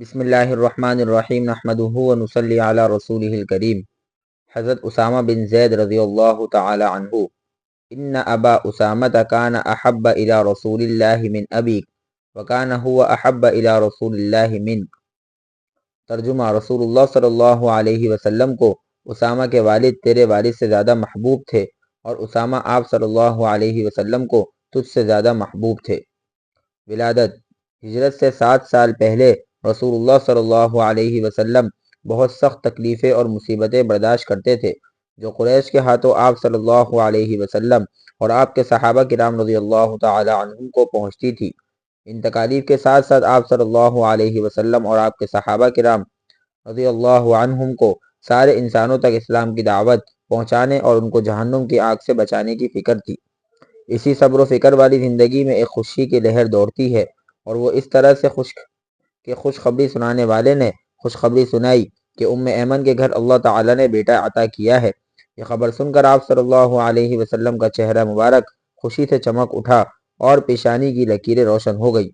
بسم اللہ الرحمن الرحیم نحمده و نصلی علی رسوله الکریم۔ حضرت اسامہ بن زید رضی اللہ تعالی عنہ، ان ابا اسامت کان احب الى رسول اللہ من ابیک وکان هو احب الى رسول اللہ من ترجمہ رسول اللہ صلی اللہ علیہ وسلم کو اسامہ کے والد تیرے والد سے زیادہ محبوب تھے اور اسامہ آپ صلی اللہ علیہ وسلم کو تجھ سے زیادہ محبوب تھے۔ ولادت، ہجرت سے سات سال پہلے رسول اللہ صلی اللہ علیہ وسلم بہت سخت تکلیفیں اور مصیبتیں برداشت کرتے تھے۔ جو قریش کے ہاتھوں آپ صلی اللہ علیہ وسلم اور آپ کے صحابہ کرام رضی اللہ تعالی عنہ کو پہنچتی تھی، ان تکالیف کے ساتھ ساتھ آپ صلی اللہ علیہ وسلم اور آپ کے صحابہ کرام رضی اللہ عنہم کو سارے انسانوں تک اسلام کی دعوت پہنچانے اور ان کو جہنم کی آگ سے بچانے کی فکر تھی۔ اسی صبر و فکر والی زندگی میں ایک خوشی کی لہر دوڑتی ہے اور وہ اس طرح سے خوش کہ خوشخبری سنانے والے نے خوشخبری سنائی کہ ام ایمن کے گھر اللہ تعالی نے بیٹا عطا کیا ہے۔ یہ خبر سن کر آپ صلی اللہ علیہ وسلم کا چہرہ مبارک، خوشی سے چمک اٹھا اور پیشانی کی لکیریں روشن ہو گئی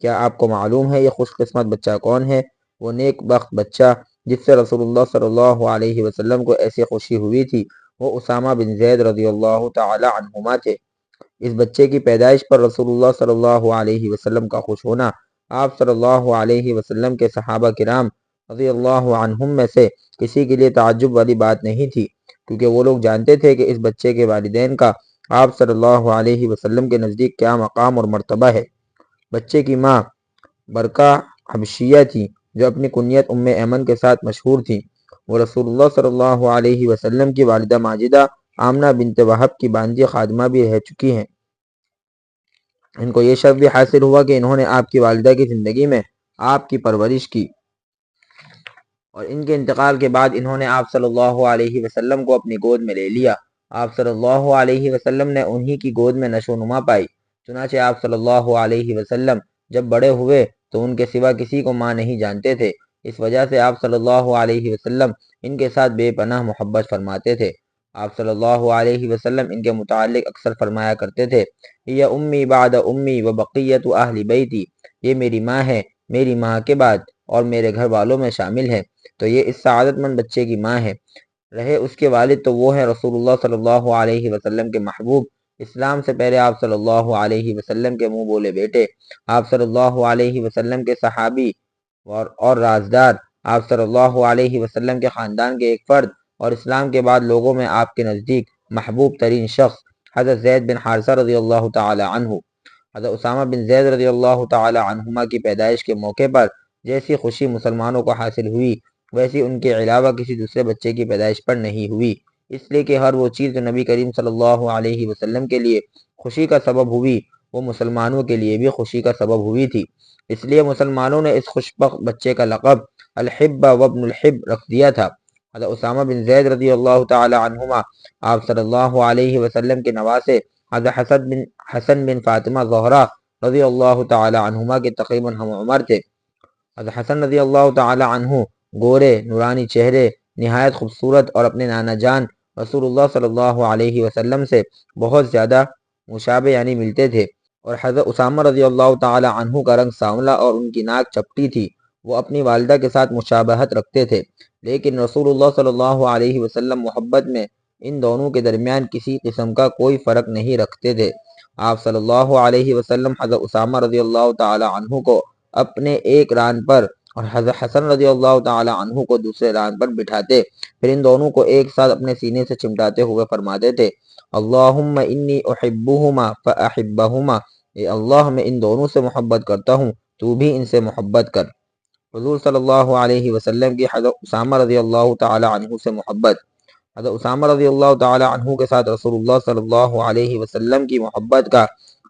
کیا آپ کو معلوم ہے یہ خوش قسمت بچہ کون ہے؟ وہ نیک بخت بچہ، جس سے رسول اللہ صلی اللہ علیہ وسلم کو ایسی خوشی ہوئی تھی۔ وہ اسامہ بن زید رضی اللہ تعالی عنہما تھے۔ اس بچے کی پیدائش پر رسول اللہ صلی اللہ علیہ وسلم کا خوش ہونا آپ صلی اللہ علیہ وسلم کے صحابہ کرام رضی اللہ عنہم میں سے کسی کے لیے تعجب والی بات نہیں تھی، کیونکہ وہ لوگ جانتے تھے کہ اس بچے کے والدین کا آپ صلی اللہ علیہ وسلم کے نزدیک کیا مقام اور مرتبہ ہے۔ بچے کی ماں برکہ حبشیہ تھی، جو اپنی کنیت ام ایمن کے ساتھ مشہور تھی۔ وہ رسول اللہ صلی اللہ علیہ وسلم کی والدہ ماجدہ آمنہ بنت وحب کی باندی خادمہ بھی رہ چکی ہیں۔ ان کو یہ شرف بھی حاصل ہوا کہ انہوں نے آپ کی والدہ کی زندگی میں آپ کی پرورش کی۔ اور ان کے انتقال کے بعد انہوں نے آپ صلی اللہ علیہ وسلم کو اپنی گود میں لے لیا۔ آپ صلی اللہ علیہ وسلم نے انہی کی گود میں نشو نما پائی۔ چنانچہ آپ صلی اللہ علیہ وسلم جب بڑے ہوئے تو ان کے سوا کسی کو ماں نہیں جانتے تھے۔ اس وجہ سے آپ صلی اللہ علیہ وسلم ان کے ساتھ بے پناہ محبت فرماتے تھے۔ آپ صلی اللہ علیہ وسلم ان کے متعلق اکثر فرمایا کرتے تھے یہ امی بعد امی و بقیت و اہل بیتی، یہ میری ماں ہے، میری ماں کے بعد اور میرے گھر والوں میں شامل ہے، تو یہ اس سعادت مند بچے کی ماں ہے۔ رہے اس کے والد تو وہ ہیں رسول اللہ صلی اللہ علیہ وسلم کے محبوب۔ اسلام سے پہلے آپ صلی اللہ علیہ وسلم کے منہ بولے بیٹے، آپ صلی اللہ علیہ وسلم کے صحابی اور اور رازدار، آپ صلی اللہ علیہ وسلم کے خاندان کے ایک فرد۔ اور اسلام کے بعد لوگوں میں آپ کے نزدیک محبوب ترین شخص حضرت زید بن حارثہ رضی اللہ تعالی عنہ۔ حضرت اسامہ بن زید رضی اللہ تعالی عنہما کی پیدائش کے موقع پر جیسی خوشی مسلمانوں کو حاصل ہوئی، ویسی ان کے علاوہ کسی دوسرے بچے کی پیدائش پر نہیں ہوئی۔ اس لیے کہ ہر وہ چیز جو نبی کریم صلی اللہ علیہ وسلم کے لیے خوشی کا سبب ہوئی، وہ مسلمانوں کے لیے بھی خوشی کا سبب ہوئی تھی۔ اس لیے مسلمانوں نے اس خوشبخت بچے کا لقب الحب وابن الحب رکھ دیا تھا۔ حضرت اسامہ بن زید رضی اللہ تعالی عنہما، آپ صلی اللہ علیہ وسلم کے نواسے حضرت حسن بن حسن بن فاطمہ زہرہ رضی اللہ تعالی عنہما کے تقریباً ہم عمر تھے۔ حضرت حسن رضی اللہ تعالی عنہ گورے، نورانی چہرے، نہایت خوبصورت اور اپنے نانا جان رسول اللہ صلی اللہ علیہ وسلم سے بہت زیادہ مشابہ یعنی ملتے تھے۔ اور حضرت اسامہ رضی اللہ تعالی عنہ کا رنگ سانولا اور ان کی ناک چپٹی تھی۔ وہ اپنی والدہ کے ساتھ مشابہت رکھتے تھے۔ لیکن رسول اللہ صلی اللہ علیہ وسلم محبت میں ان دونوں کے درمیان کسی قسم کا کوئی فرق نہیں رکھتے تھے۔ آپ صلی اللہ علیہ وسلم حضرت اسامہ رضی اللہ تعالی عنہ کو اپنے ایک ران پر اور حضرت حسن رضی اللہ تعالی عنہ کو دوسرے ران پر بٹھاتے، پھر ان دونوں کو ایک ساتھ اپنے سینے سے چمٹاتے ہوئے فرماتے تھے، اللہم انی احبہما فاحبہما، اے اللہ میں ان دونوں سے محبت کرتا ہوں، تو بھی ان سے محبت کر۔ حضور صلی اللہ علیہ وسلم کی حضرت اسامہ رضی اللہ تعالی عنہ سے محبت۔ حضرت اسامہ رضی اللہ تعالی عنہ کے ساتھ رسول اللہ صلی اللہ علیہ وسلم کی محبت کا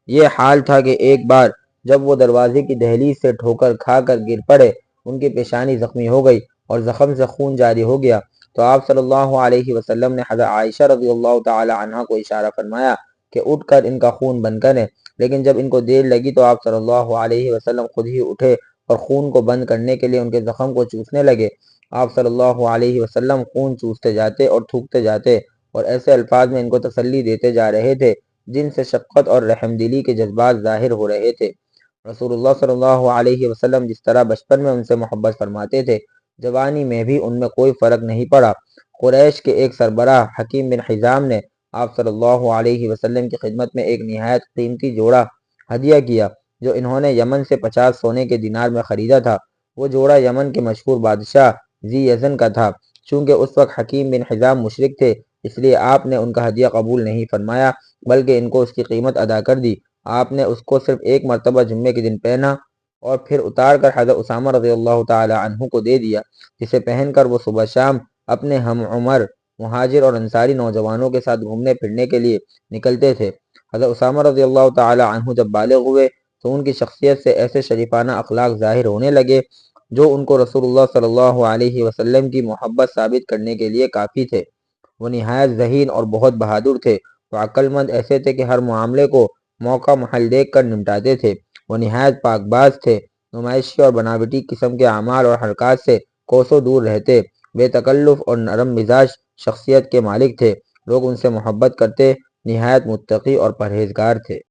یہ حال تھا کہ ایک بار جب وہ دروازے کی دہلیز سے ٹھوکر کھا کر گر پڑے، ان کی پیشانی زخمی ہو گئی اور زخم سے خون جاری ہو گیا۔ تو آپ صلی اللہ علیہ وسلم نے حضرت عائشہ رضی اللہ تعالی عنہ کو اشارہ فرمایا کہ اٹھ کر ان کا خون بند کریں۔ لیکن جب ان کو دیر لگی تو آپ صلی اللہ علیہ وسلم خود ہی اٹھے اور خون کو بند کرنے کے لیے ان کے زخم کو چوسنے لگے۔ آپ صلی اللہ علیہ وسلم خون چوستے جاتے اور تھوکتے جاتے اور ایسے الفاظ میں ان کو تسلی دیتے جا رہے تھے جن سے شفقت اور رحم دلی کے جذبات ظاہر ہو رہے تھے۔ رسول اللہ صلی اللہ علیہ وسلم جس طرح بچپن میں ان سے محبت فرماتے تھے، جوانی میں بھی ان میں کوئی فرق نہیں پڑا۔ قریش کے ایک سربراہ حکیم بن حزام نے آپ صلی اللہ علیہ وسلم کی خدمت میں ایک نہایت قیمتی جوڑا ہدیہ کیا۔ جو انہوں نے یمن سے پچاس سونے کے دینار میں خریدا تھا، وہ جوڑا یمن کے مشہور بادشاہ زی یزن کا تھا۔ چونکہ اس وقت حکیم بن حزام مشرق تھے، اس لیے آپ نے ان کا ہدیہ قبول نہیں فرمایا، بلکہ ان کو اس کی قیمت ادا کر دی۔ آپ نے اس کو صرف ایک مرتبہ جمعے کے دن پہنا اور پھر اتار کر حضرت اسامہ رضی اللہ تعالی عنہ کو دے دیا، جسے پہن کر وہ صبح شام اپنے ہم عمر، مہاجر اور انصاری نوجوانوں کے ساتھ گھومنے پھرنے کے لیے نکلتے تھے۔ حضرت اسامہ رضی اللہ تعالی عنہ جب بالغ ہوئے تو ان کی شخصیت سے ایسے شریفانہ اخلاق ظاہر ہونے لگے جو ان کو رسول اللہ صلی اللہ علیہ وسلم کی محبت ثابت کرنے کے لیے کافی تھے۔ وہ نہایت ذہین اور بہت بہادر تھے۔ وہ عقل مند ایسے تھے کہ ہر معاملے کو موقع محل دیکھ کر نمٹاتے تھے۔ وہ نہایت پاک باز تھے۔ نمائشی اور بناوٹی قسم کے اعمال اور حرکات سے کوسوں دور رہتے۔ بے تکلف اور نرم مزاج شخصیت کے مالک تھے۔ لوگ ان سے محبت کرتے، نہایت متقی اور پرہیزگار تھے۔